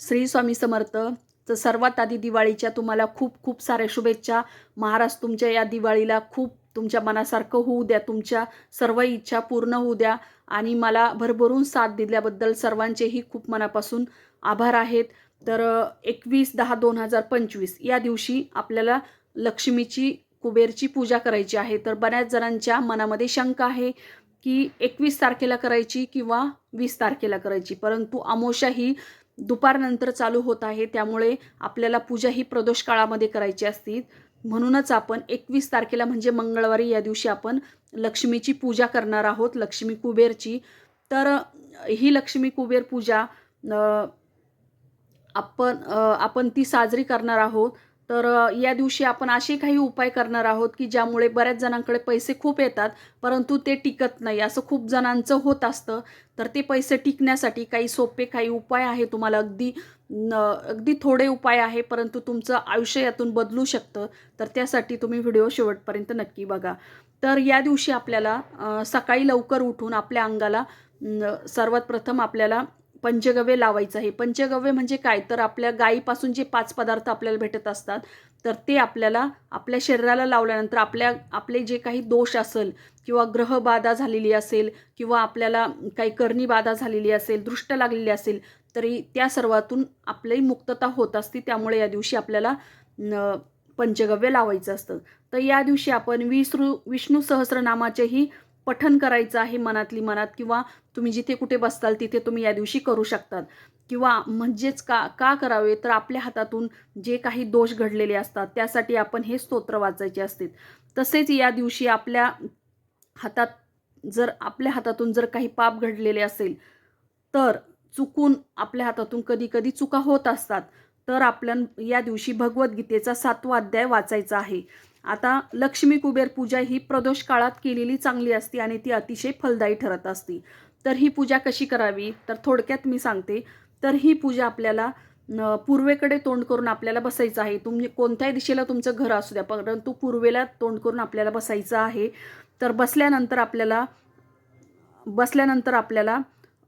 श्री स्वामी समर्थ तर सर्वात आधी दिवाळीच्या तुम्हाला खूप खूप साऱ्या शुभेच्छा. महाराज तुमच्या या दिवाळीला खूप तुमच्या मनासारखं होऊ द्या. तुमच्या सर्व इच्छा पूर्ण होऊ द्या. आणि मला भरभरून साथ दिल्याबद्दल सर्वांचेही खूप मनापासून आभार आहेत. तर एकवीस दहा दोन हजार पंचवीस या दिवशी आपल्याला लक्ष्मीची कुबेरची पूजा करायची आहे. तर बऱ्याच जणांच्या मनामध्ये शंका आहे की एकवीस तारखेला करायची किंवा वीस तारखेला करायची. परंतु अमोशा ही दुपारनंतर चालू होत आहे. त्यामुळे आपल्याला पूजा ही प्रदोष काळामध्ये करायची असती. म्हणूनच आपण एकवीस तारखेला म्हणजे मंगळवारी या दिवशी आपण लक्ष्मीची पूजा करणार आहोत लक्ष्मी कुबेरची. तर ही लक्ष्मी कुबेर पूजा आपण आपण ती साजरी करणार आहोत. तर या दिवशी आपण असे काही उपाय करणार आहोत की ज्यामुळे बऱ्याच जणांकडे पैसे खूप येतात परंतु ते टिकत नाही. असं खूप जणांचं होत असतं. तर ते पैसे टिकण्यासाठी काही सोपे काही उपाय आहे तुम्हाला? अगदी न अगदी थोडे उपाय आहे परंतु तुमचं आयुष्य यातून बदलू शकतं. तर त्यासाठी तुम्ही व्हिडिओ शेवटपर्यंत नक्की बघा. तर या दिवशी आपल्याला सकाळी लवकर उठून आपल्या अंगाला सर्वात प्रथम आपल्याला पंचगव्य लावायचं आहे. पंचगव्य म्हणजे काय? तर आपल्या गायीपासून जे पाच पदार्थ आपल्याला भेटत असतात तर ते आपल्याला आपल्या शरीराला लावल्यानंतर आपल्या आपले जे काही दोष असेल किंवा ग्रहबाधा झालेली असेल किंवा आपल्याला काही करणी बाधा झालेली असेल दृष्ट लागलेली असेल तरी त्या सर्वातून आपली मुक्तता होत असते. त्यामुळे या दिवशी आपल्याला पंचगव्य लावायचं असतं. तर या दिवशी आपण विष्णू विष्णू सहस्रनामाचेही पठन करायचं आहे मनातली मनात किंवा तुम्ही जिथे कुठे बसताल तिथे तुम्ही या दिवशी करू शकतात. किंवा म्हणजेच का का करावे? तर आपल्या हातातून जे काही दोष घडलेले असतात त्यासाठी आपण हे स्तोत्र वाचायचे असते. तसेच या दिवशी आपल्या हातात जर आपल्या हातातून जर काही पाप घडलेले असेल तर चुकून आपल्या हातातून कधी कधी चुका होत असतात. तर आपल्या या दिवशी भगवद्गीतेचा सातवा अध्याय वाचायचा आहे. आता लक्ष्मी कुबेर पूजा ही प्रदोष काळात केलेली चांगली असते आणि ती अतिशय फलदायी ठरत असते. तर ही पूजा कशी करावी? तर थोडक्यात मी सांगते. तर ही पूजा आपल्याला पूर्वेकडे तोंड करून आपल्याला बसायचं आहे. तुम्ही कोणत्याही दिशेला तुमचं घर असू द्या परंतु पूर्वेला तोंड करून आपल्याला बसायचं आहे. तर बसल्यानंतर आपल्याला बसल्यानंतर आपल्याला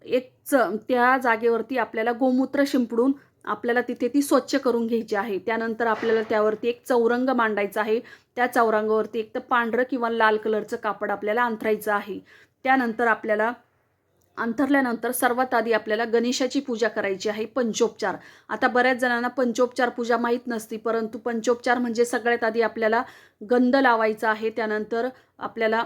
एक च त्या जागेवरती आपल्याला गोमूत्र शिंपडून आपल्याला तिथे ती स्वच्छ करून घ्यायची आहे. त्यानंतर आपल्याला त्यावरती एक चौरंग मांडायचा आहे. त्या चौरंगावरती एक तर पांढरं किंवा लाल कलरचं कापड आपल्याला अंथरायचं आहे. त्यानंतर आपल्याला अंथरल्यानंतर सर्वात आधी आपल्याला गणेशाची पूजा करायची आहे पंचोपचार. आता बऱ्याच जणांना पंचोपचार पूजा माहीत नसती परंतु पंचोपचार म्हणजे सगळ्यात आधी आपल्याला गंध लावायचा आहे. त्यानंतर आपल्याला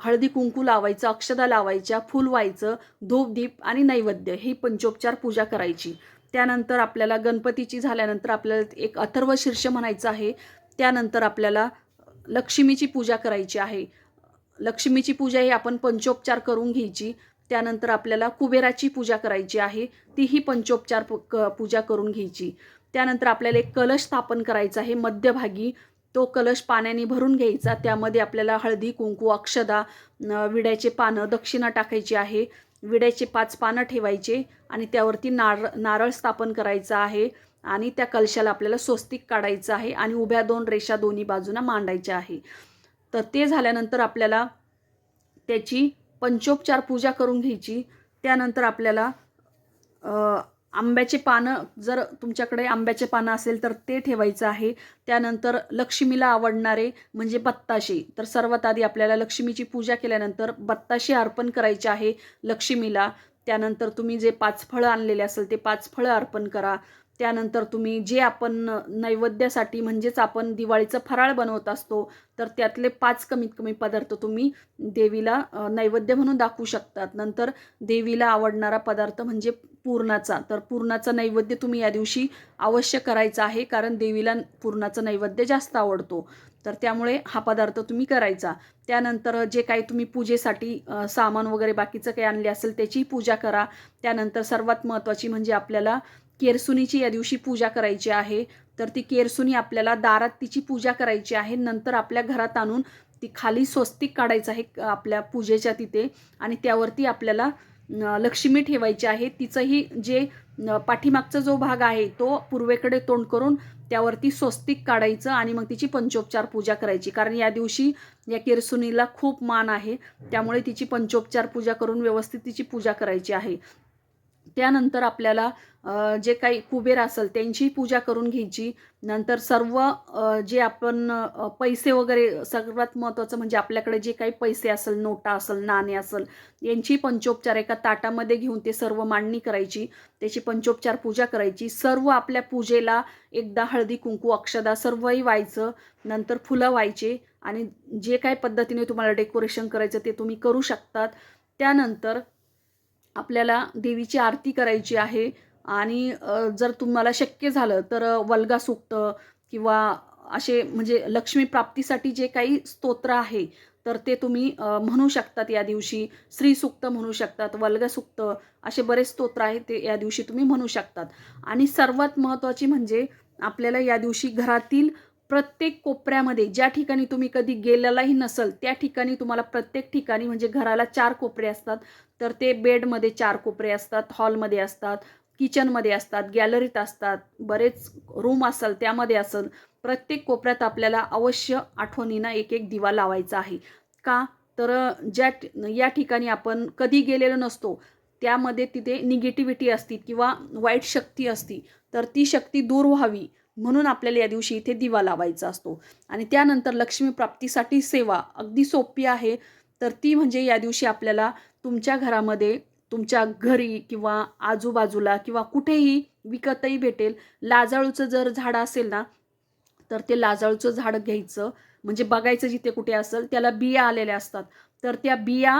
हळदी कुंकू लावायचं अक्षदा लावायच्या फुल व्हायचं धूप दीप आणि नैवेद्य ही पंचोपचार पूजा करायची. त्यानंतर आपल्याला गणपतीची झाल्यानंतर आपल्याला एक अथर्व शीर्ष म्हणायचं आहे. त्यानंतर आपल्याला लक्ष्मीची पूजा करायची आहे. लक्ष्मीची पूजा ही आपण पंचोपचार करून घ्यायची. त्यानंतर आपल्याला कुबेराची पूजा करायची आहे. तीही पंचोपचार पू- क- पूजा करून घ्यायची. त्यानंतर आपल्याला एक कलश स्थापन करायचा आहे मध्यभागी. तो कलश पाण्याने भरून घ्यायचा. त्यामध्ये आपल्याला हळदी कुंकू अक्षदा विड्याचे पानं दक्षिणा टाकायची आहे. विड्याचे पाच पानं ठेवायचे आणि त्यावरती नारळ नारळ स्थापन करायचं आहे आणि त्या कलशाला आपल्याला स्वस्तिक काढायचं आहे आणि उभ्या दोन रेषा दोन्ही बाजूना मांडायच्या आहे. तर ते झाल्यानंतर आपल्याला त्याची पंचोपचार पूजा करून घ्यायची. त्यानंतर आपल्याला आंब्याचे पानं जर तुमच्याकडे आंब्याचे पानं असेल तर ते ठेवायचं आहे. त्यानंतर लक्ष्मीला आवडणारे म्हणजे बत्ताशे. तर सर्वात आधी आपल्याला लक्ष्मीची पूजा केल्यानंतर बत्ताशे अर्पण करायचे आहे लक्ष्मीला. त्यानंतर तुम्ही जे पाच फळं आणलेले असेल ते पाच फळं अर्पण करा. त्यानंतर तुम्ही जे आपण नैवेद्यासाठी म्हणजेच आपण दिवाळीचं फराळ बनवत असतो तर त्यातले पाच कमीत कमी पदार्थ तुम्ही देवीला नैवेद्य म्हणून दाखवू शकतात. नंतर देवीला आवडणारा पदार्थ म्हणजे पूर्णाचा. तर पूर्णाचा नैवेद्य तुम्ही या दिवशी अवश्य करायचा आहे कारण देवीला पूर्णाचा नैवेद्य जास्त आवडतो. तर त्यामुळे हा पदार्थ तुम्ही करायचा. त्यानंतर जे काही तुम्ही पूजेसाठी सामान वगैरे बाकीचं काही आणले असेल त्याची पूजा करा. त्यानंतर सर्वात महत्त्वाची म्हणजे आपल्याला केरसुनीची या दिवशी पूजा करायची आहे. तर ती केरसुनी आपल्याला दारात तिची पूजा करायची आहे. नंतर आपल्या घरात आणून ती खाली स्वस्तिक काढायचं आहे आपल्या पूजेच्या तिथे. आणि त्यावरती आपल्याला लक्ष्मी ठेवायची आहे. तिचंही जे पाठीमागचा जो भाग आहे तो पूर्वेकडे तोंड करून त्यावरती स्वस्तिक काढायचं आणि मग तिची पंचोपचार पूजा करायची. कारण या दिवशी या केरसुनीला खूप मान आहे. त्यामुळे तिची पंचोपचार पूजा करून व्यवस्थित तिची पूजा करायची आहे. त्यानंतर आपल्याला जे काही कुबेर असेल त्यांची पूजा करून घ्यायची. नंतर सर्व जे आपण पैसे वगैरे सर्वात महत्त्वाचं म्हणजे आपल्याकडे जे काही पैसे असेल नोटा असेल नाणे असेल यांची पंचोपचार एका ताटामध्ये घेऊन ते सर्व मांडणी करायची. त्याची पंचोपचार पूजा करायची. सर्व आपल्या पूजेला एकदा हळदी कुंकू अक्षदा सर्वही व्हायचं. नंतर फुलं व्हायचे आणि जे काही पद्धतीने तुम्हाला डेकोरेशन करायचं ते तुम्ही करू शकतात. त्यानंतर आपल्याला देवीची आरती करायची आहे. आणि जर तुम्हाला शक्य झालं तर वल्गा सूक्त किंवा असे म्हणजे लक्ष्मी प्राप्तीसाठी जे काही स्तोत्र आहे तर ते तुम्ही म्हणू शकतात या दिवशी. श्री म्हणू शकतात वल्गसुक्त असे बरेच स्तोत्र आहेत ते या दिवशी तुम्ही म्हणू शकतात. आणि सर्वात महत्त्वाची म्हणजे आपल्याला या दिवशी घरातील प्रत्येक कोपऱ्यामध्ये ज्या ठिकाणी तुम्ही कधी गेलेलाही नसल त्या ठिकाणी तुम्हाला प्रत्येक ठिकाणी म्हणजे घराला चार कोपरे असतात. तर ते बेडमध्ये चार कोपरे असतात हॉलमध्ये असतात किचनमध्ये असतात गॅलरीत असतात बरेच रूम असेल त्यामध्ये असेल प्रत्येक कोपऱ्यात आपल्याला अवश्य आठवणींना एक एक दिवा लावायचा आहे. का? तर ज्या या ठिकाणी आपण कधी गेलेलो नसतो त्यामध्ये तिथे निगेटिव्हिटी असती किंवा वाईट शक्ती असती तर ती शक्ती दूर व्हावी. म्हणून आपल्याला या दिवशी इथे दिवा लावायचा असतो. आणि त्यानंतर लक्ष्मी प्राप्तीसाठी सेवा अगदी सोपी आहे. तर ती म्हणजे या दिवशी आपल्याला तुमच्या घरामध्ये तुमच्या घरी किंवा आजूबाजूला किंवा कुठेही विकतही भेटेल. लाजाळूचं जर झाड असेल ना तर ते लाजाळूचं झाड घ्यायचं. म्हणजे बघायचं जिथे कुठे असेल त्याला बिया आलेल्या असतात. तर त्या बिया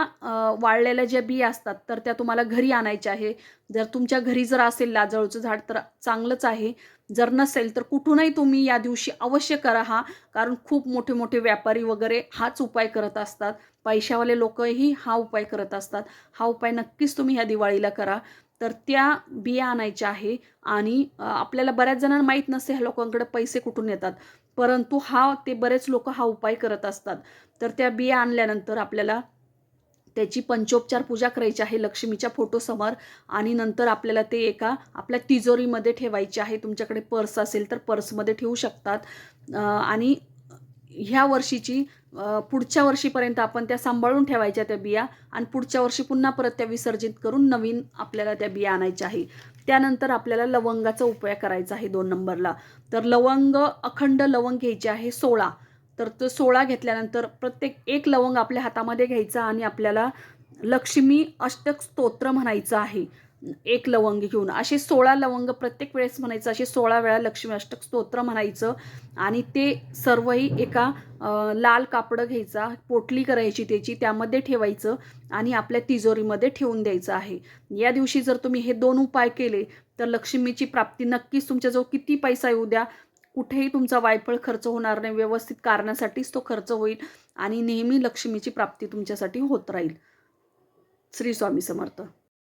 वाळलेल्या ज्या बिया असतात तर त्या तुम्हाला घरी आणायच्या आहे. जर तुमच्या घरी जर असेल लाजाळूचं झाड तर चांगलंच आहे. जर नसेल तर कुठूनही तुम्ही या दिवशी अवश्य करा हा कारण खूप मोठे मोठे व्यापारी वगैरे हाच उपाय करत असतात. पैशावाले लोकही हा उपाय करत असतात. हा उपाय नक्कीच तुम्ही ह्या दिवाळीला करा. तर त्या बिया आणायच्या आहे आणि आपल्याला बऱ्याच जणांना माहीत नसते ह्या लोकांकडे पैसे कुठून येतात. परंतु हा ते बरेच लोक हा उपाय करत असतात. तर त्या बिया आणल्यानंतर आपल्याला त्याची पंचोपचार पूजा करायची आहे लक्ष्मीच्या फोटोसमोर आणि नंतर आपल्याला ते एका आपल्या तिजोरीमध्ये ठेवायचे आहे. तुमच्याकडे पर्स असेल तर पर्समध्ये ठेवू शकतात. आणि ह्या वर्षीची पुढच्या वर्षीपर्यंत आपण त्या सांभाळून ठेवायच्या त्या बिया आणि पुढच्या वर्षी पुन्हा परत त्या विसर्जित करून नवीन आपल्याला त्या बिया आणायच्या आहे. त्यानंतर आपल्याला लवंगाचा उपाय करायचा आहे दोन नंबरला. तर लवंग अखंड लवंग घ्यायचे आहे सोळा. तर तो सोळा घेतल्यानंतर प्रत्येक एक लवंग आपल्या हातामध्ये घ्यायचा आणि आपल्याला लक्ष्मी अष्टक स्तोत्र म्हणायचं आहे. एक लवंग घेऊन. असे सोळा लवंग प्रत्येक वेळेस म्हणायचं असे सोळा वेळा लक्ष्मी अष्टक स्तोत्र म्हणायचं आणि ते सर्वही एका लाल कापडं घ्यायचा पोटली करायची त्याची त्यामध्ये ठेवायचं आणि आपल्या तिजोरीमध्ये ठेवून द्यायचं आहे. या दिवशी जर तुम्ही हे दोन उपाय केले तर लक्ष्मीची प्राप्ती नक्कीच तुमच्याजवळ किती पैसा येऊ द्या कुठेही तुमचा वायफळ खर्च होणार नाही व्यवस्थित कारणासाठीच तो खर्च होईल आणि नेहमी लक्ष्मीची प्राप्ती तुमच्यासाठी होत राहील. श्री स्वामी समर्थ.